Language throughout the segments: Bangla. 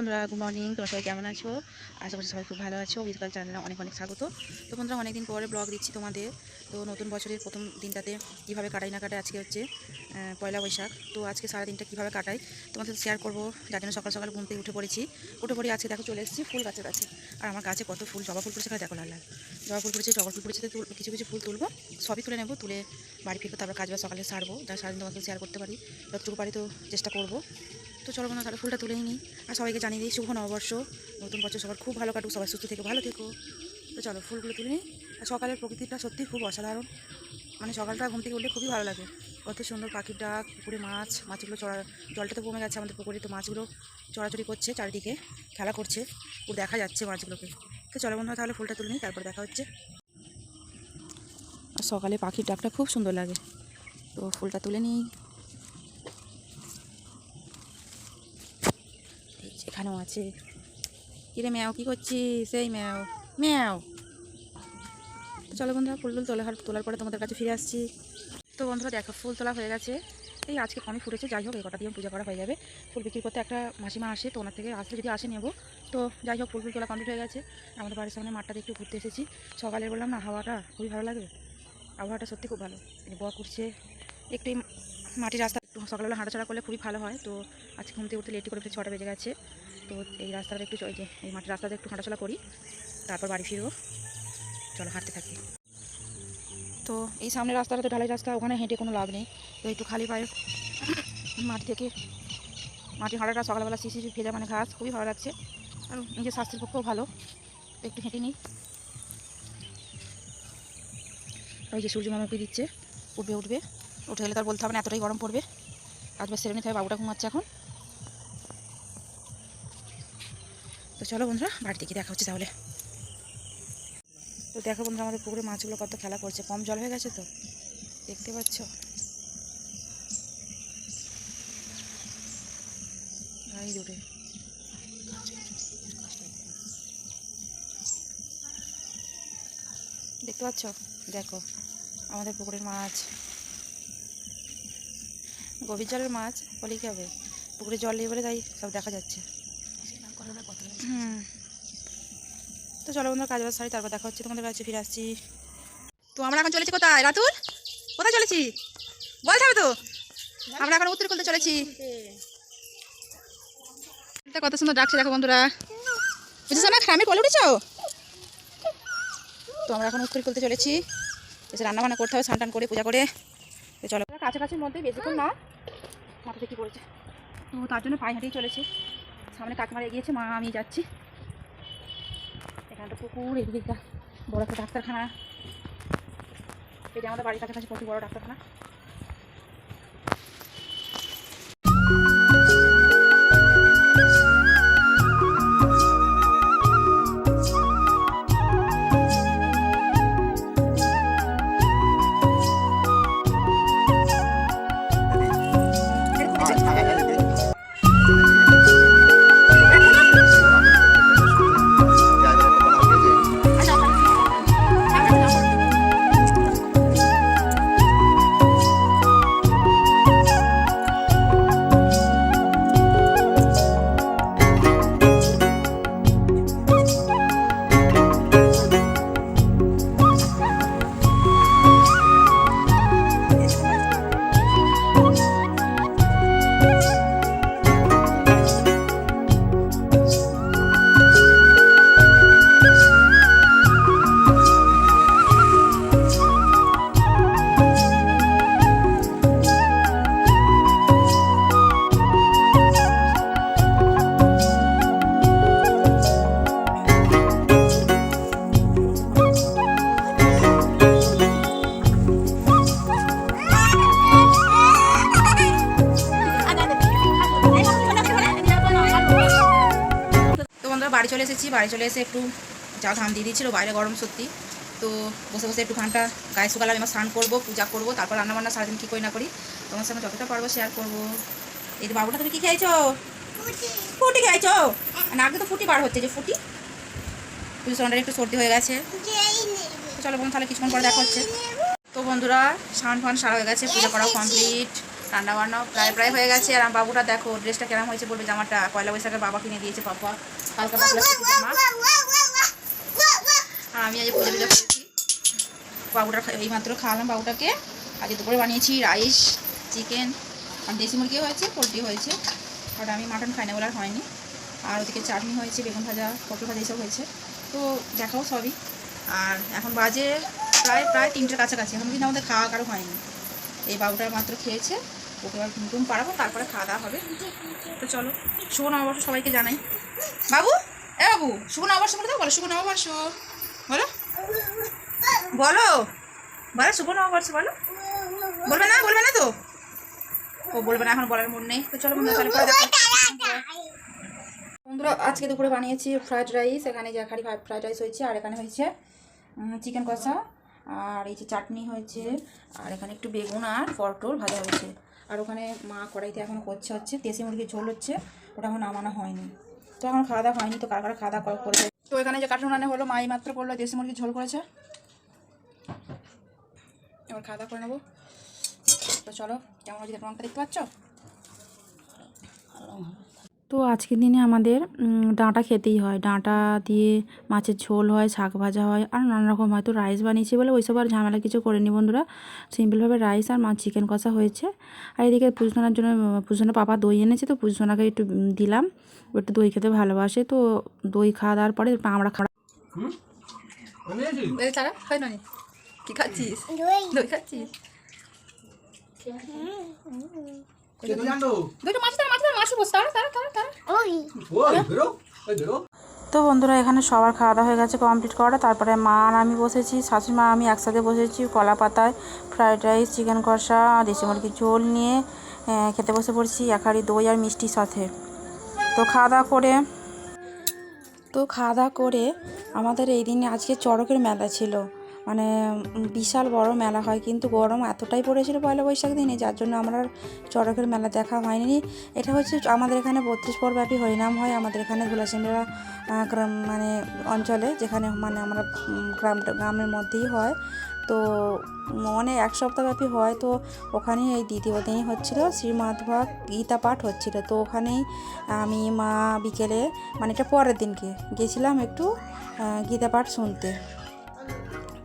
বন্ধুরা গুড মর্নিং তোমরা সবাই কেমন আছো? আশা করছি সবাই খুব ভালো আছো। বিজকাল চ্যানেলে অনেক অনেক স্বাগত। তো বন্ধুরা অনেকদিন পরে ব্লগ দিচ্ছি তোমাদের। তো নতুন বছরের প্রথম দিনটাতে কীভাবে কাটাই না কাটাই আজকে হচ্ছে পয়লা বৈশাখ। তো আজকে সারা দিনটা কীভাবে কাটাই তোমাদের শেয়ার করব। যার জন্য সকাল সকাল ঘুম থেকে উঠে পড়েছি। উঠে পড়ে আজকে দেখো চলে এসেছি ফুল গাছের কাছে। আর আমার গাছে কত ফুল, জবা ফুল পড়েছে দেখো লাল জবা ফুল পড়েছে, জবা ফুল পড়েছে কিছু কিছু ফুল তুলবো, সবই তুলে নেব, তুলে বাড়ি ফিরবো, তারপর কাজ বাজ সকালে সারবো। যা সারাদিন তোমাকে শেয়ার করতে পারি। যতটুকু পারি তো চেষ্টা করব। তো চলো বন্ধুরা, তাহলে ফুলটা তুলে নিই। আর সবাইকে জানিয়ে দিই, শুভ নববর্ষ। নতুন বছর সবার খুব ভালো কাটুক, সবাই সুস্থ থেকে, ভালো থেকো। তো চলো, ফুলগুলো তুলে নিই। আর সকালের প্রকৃতিটা সত্যি খুব অসাধারণ। মানে সকালটা ঘুম থেকে উঠলে খুবই ভালো লাগে। কত সুন্দর পাখির ডাক, পুকুরে মাছ, মাছগুলো চড়া, জলটা তো কমে গেছে আমাদের পুকুরে তো মাছগুলো চড়াচড়ি করছে চারিদিকে, খেলা করছে। পুরো দেখা যাচ্ছে মাছগুলোকে। তো চলো বন্ধুরা, তাহলে ফুলটা তুলে নিই, তারপর দেখা হচ্ছে। আর সকালে পাখির ডাকটা খুব সুন্দর লাগে। তো ফুলটা তুলে নিই। এখানেও আছে। কিরে ম্যাও, কী করছিস? সেই ম্যাও ম্যাও। চলো বন্ধুরা, ফুল টুল তোলা তোলার পরে তোমাদের কাছে ফিরে আসছি। তো বন্ধুরা, দেখো, ফুল তোলা হয়ে গেছে। এই আজকে কমই ফুটেছে, যাই হোক, এই কটা দিয়ে পূজা করা হয়ে যাবে। ফুল বিক্রি করতে একটা মাসিমা আসে, তো ওনার থেকে আসলে যদি আসে নেব। তো যাই হোক, ফুল ফুল তোলা কমপ্লিট হয়ে গেছে। আমাদের বাড়ির সামনে মাঠটাতে একটু ঘুরতে এসেছি। সকালে বললাম, না, হাওয়াটা খুবই ভালো লাগে। আবহাওয়াটা সত্যি খুব ভালো। বক উঠছে। একটু মাটির রাস্তা, সকালবেলা হাঁটাচড়া করলে খুবই ভালো হয়। তো আজকে ঘুম থেকে উঠতে লেট করে ছটা বেজে গেছে। তো এই রাস্তাটা একটু ওই যে, এই মাঠের রাস্তাতে একটু হাঁটাচলা করি, তারপর বাড়ি ফিরবো। চলো, হাঁটতে থাকি। তো এই সামনের রাস্তাটা তো ঢালাই রাস্তা, ওখানে হেঁটে কোনো লাভ নেই। তো একটু খালি পায়ে মাটি থেকে মাটি হাঁটাটা সকালবেলা শিশি ভেজা মানে ঘাস, খুবই ভালো লাগছে। আর নিজের স্বাস্থ্যের পক্ষেও ভালো। একটু হেঁটে নিই। ওই যে সূর্য মামুকি দিচ্ছে, উঠবে উঠবে। উঠে গেলে তার বলতে হবে না, এতটাই গরম পড়বে। কাজ বাজ সেরে নিতে হবে, বাবুটা ঘুমাচ্ছে এখন। তো চলো বন্ধুরা বাড়িতে গিয়ে দেখা হচ্ছে তাহলে। তো দেখো বন্ধুরা, আমাদের পুকুরে মাছগুলো কত খেলা করছে, কম জল হয়ে গেছে তো? দেখতে পাচ্ছ? এই দূরে। দেখতে পাচ্ছ? দেখো, আমাদের পুকুরের মাছ। গভীর জলের মাছ, বলে কি হবে? পুকুরে জল নিয়ে বলে তাই সব দেখা যাচ্ছে। তো চলো বন্ধুরা, কাজ বাজ সারি, তারপর দেখা হচ্ছে তোমাদের কাছে, ফিরে আসছি। তো আমরা এখন চলেছি কোথায়? রাতুল? কোথায় চলেছি? বলতে হবে তো? আমরা এখন উত্তর করতে চলেছি। কত সুন্দর ডাকছে, দেখো বন্ধুরা। বুঝেছ না? খামে কলে উঠেছ? তো আমরা এখন উত্তর করতে চলেছি। এসে রান্না বান্না করতে হবে স্নান টান করে, পূজা করে। চলো। কাছাকাছির মধ্যে বেশিক্ষণ না, মাথাতে কি পড়েছে তো তার জন্য পায়ে হাঁটিয়ে চলেছি। সামনে কাকিমার এগিয়েছে, মা, আমি যাচ্ছি। এখানটা পুকুর, এদিকে বড় একটা ডাক্তারখানা। এটা আমাদের বাড়ির কাছাকাছি প্রচুর বড় ডাক্তারখানা। বাড়ি চলে এসেছি বাড়ি চলে এসে একটু যা ঘাম দিয়ে দিয়েছিল বাইরে গরম সত্যি। তো বসে বসে একটু ঘামটা গায়ে শুকালাম এবার স্নান করব পূজা করব তারপর রান্নাবান্না সারাদিন কী করি না করি তোমার সঙ্গে যতটা পারব শেয়ার করব। এই যে বাবুটা তুমি কী খেয়েছো? ফুটি। খেয়েছো? না আগে তো ফুটি বার হচ্ছে যে ফুটি? তুই সোনাটা একটু সর্দি হয়ে গেছে। তো চলো বোন তাহলে কিছুক্ষণ পরে দেখা হচ্ছে। তো বন্ধুরা স্নান ফান সারা হয়ে গেছে পূজা করাও কমপ্লিট রান্না বান্না প্রায় প্রায় হয়ে গেছে। আর আমার বাবুটা দেখো ড্রেসটা কেমন হয়েছে বলবে জামাটা? পয়লা বৈশাখের বাবা কিনে দিয়েছে পাপা। হালকা পাতলা জামা। আর আমি আজ পুজো পুজো করেছি। বাবুটা এই মাত্র খাওয়ালাম বাবুটাকে। আজকে দুপুরে বানিয়েছি রাইস, চিকেন, আর দেশি মুরগি হয়েছে, পোলট্রি হয়েছে। আর আমি মাটন খাই না বলে আর হয়নি। আর ওদিকে চাটনি হয়েছে, বেগুন ভাজা, পটল ভাজা, এইসব হয়েছে। তো দেখাও সবই। আর এখন বাজে প্রায় প্রায় তিনটের কাছাকাছি। এখন কিন্তু আমাদের খাওয়া কারও হয়নি। এই বাবুটা মাত্র খেয়েছে। ওকে ঘুম টুম পাড়াবো, তারপরে খাওয়া দাওয়া হবে। তো চলো শুভ নববর্ষ সবাইকে জানাই। বাবু? এ বাবু শুভ নববর্ষ বলে দাও, বলো শুভ নববর্ষ বলো। বলো। বলো শুভ নববর্ষ বলো। বলবে না বলবে না তো। ও বলবে না, এখন বলার মন নেই। তো চলো। বন্ধুরা আজকে দুপুরে বানিয়েছি ফ্রাইড রাইস এখানে যে খালি ফ্রাইড রাইস হয়েছে, আর এখানে হয়েছে চিকেন কষা। আর এই যে চাটনি হয়েছে, আর এখানে একটু বেগুন আর পটল ভাজা হয়েছে। আর ওখানে মা কড়াইতে এখনও করছে হচ্ছে, দেশি মুরগির ঝোল হচ্ছে, ওটা এখন নামানো হয়নি। তো এখন খাওয়া দাওয়া হয়নি, তো কার কারও খাওয়া দাওয়া করবে? তো এখানে যে কাঠুন রান্না হলো, মাই মাত্র করল দেশি মুরগির ঝোল করেছে। এবার খাওয়া দাওয়া করে নেব। তো চলো, কেমন হয়েছে তোমার দেখতে পাচ্ছ? তো আজকের দিনে আমাদের ডাঁটা খেতেই হয়। ডাঁটা দিয়ে মাছের ঝোল হয় শাক ভাজা হয় আর নানা রকম হয়তো রাইস বানিয়েছি বলে ওইসব আর ঝামেলা কিছু করিনি বন্ধুরা। সিম্পলভাবে রাইস আর মাছ চিকেন কষা হয়েছে। আর এদিকে পুজোনার জন্য পুজোনা পাপা দই এনেছে তো পুজোনাকে একটু দিলাম। ও একটু দই খেতে ভালোবাসে তো দই খাওয়া দাওয়ার পরে আমরা খাওয়া কি খাচ্ছিস? দই। খাচ্ছিস? দুটো মাছ তারা মাছ তারা মাছ বসে তারা তারা তারা তারা। তো বন্ধুরা এখানে সবার খাওয়া দাওয়া হয়ে গেছে কমপ্লিট করা তারপরে মা আর আমি বসেছি শাশুড়ি মা আমি একসাথে বসেছি কলা পাতায় ফ্রাইড রাইস চিকেন কষা দেশি মুরগির ঝোল নিয়ে খেতে বসে পড়ছি এক হাঁড়ি দই আর মিষ্টির সাথে। তো খাওয়া দাওয়া করে তো খাওয়া দাওয়া করে আমাদের এই দিনে আজকে চড়কের মেলা ছিল। মানে বিশাল বড় মেলা হয়। কিন্তু গরম এতটাই পড়েছিল পয়লা বৈশাখ দিনে, যার জন্য আমরা চড়কের মেলা দেখা হয়নি। এটা হচ্ছে আমাদের এখানে বত্রিশ পরব্যাপী হরিনাম হয়। আমাদের এখানে ধুলাসিমরা গ্রাম মানে অঞ্চলে, যেখানে মানে আমরা গ্রামটা গ্রামের মধ্যেই হয়। তো মানে এক সপ্তাহব্যাপী হয়। তো ওখানে এই দ্বিতীয় দিনই হচ্ছিল। শ্রীমাধবা গীতা পাঠ হচ্ছিল। তো, ওখানেই আমি, মা, বিকেলে মানে এটা পরের দিনকে গেছিলাম একটু গীতা পাঠ শুনতে।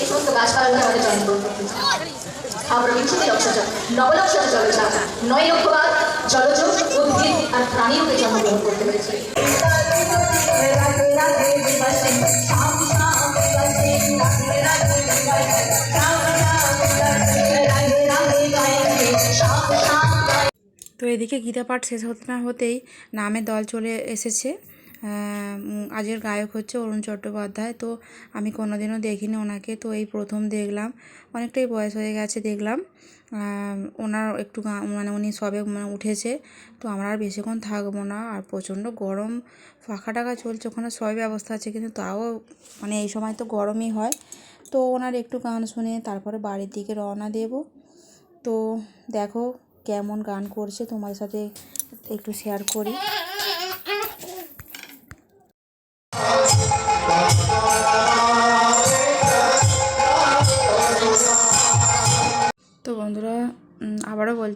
এই সমস্ত আমাদের হচ্ছে আমরা নয় জলজ, উদ্ভিদ আর জন্মগ্রহণ করতে তো এদিকে গীতা পাঠ শেষ হতে না হতেই নামে দল চলে এসেছে। উম, গায়ক হচ্ছে অরুণ চট্টোপাধ্যায়। তো আমি কোনোদিনও দেখিনি ওনাকে। তো এই প্রথম দেখলাম। অনেকটাই বয়স হয়ে গেছে দেখলাম। ওনার একটু মানে উনি সবে মানে উঠেছে। তো আমরা আর বেশিক্ষণ থাকব না। আর প্রচণ্ড গরম। ফাঁকা টাকা চলছে। ওখানে সবই ব্যবস্থা আছে। কিন্তু তাও মানে এই সময় তো গরমই হয়। তো ওনার একটু গান শুনে তারপরে বাড়ির দিকে রওনা দেব। তো দেখো কেমন গান করছে। তোমার সাথে একটু শেয়ার করি।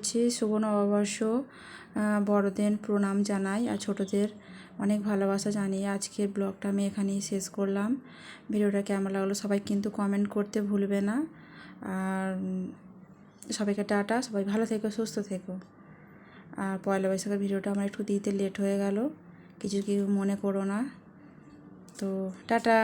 বলছি শুভ নববর্ষ বড়দের প্রণাম জানাই আর ছোটদের অনেক ভালোবাসা জানিয়ে আজকের ব্লগটা আমি এখানেই শেষ করলাম। ভিডিওটা কেমন লাগল সবাই কিন্তু কমেন্ট করতে ভুলবে না। আর সবাইকে টাটা, সবাই ভালো থেকো, সুস্থ থেকো। আর পয়লা বৈশাখের ভিডিওটা আমার একটু দিতে লেট হয়ে গেল। কিছু কিছু মনে করো না। তো টাটা।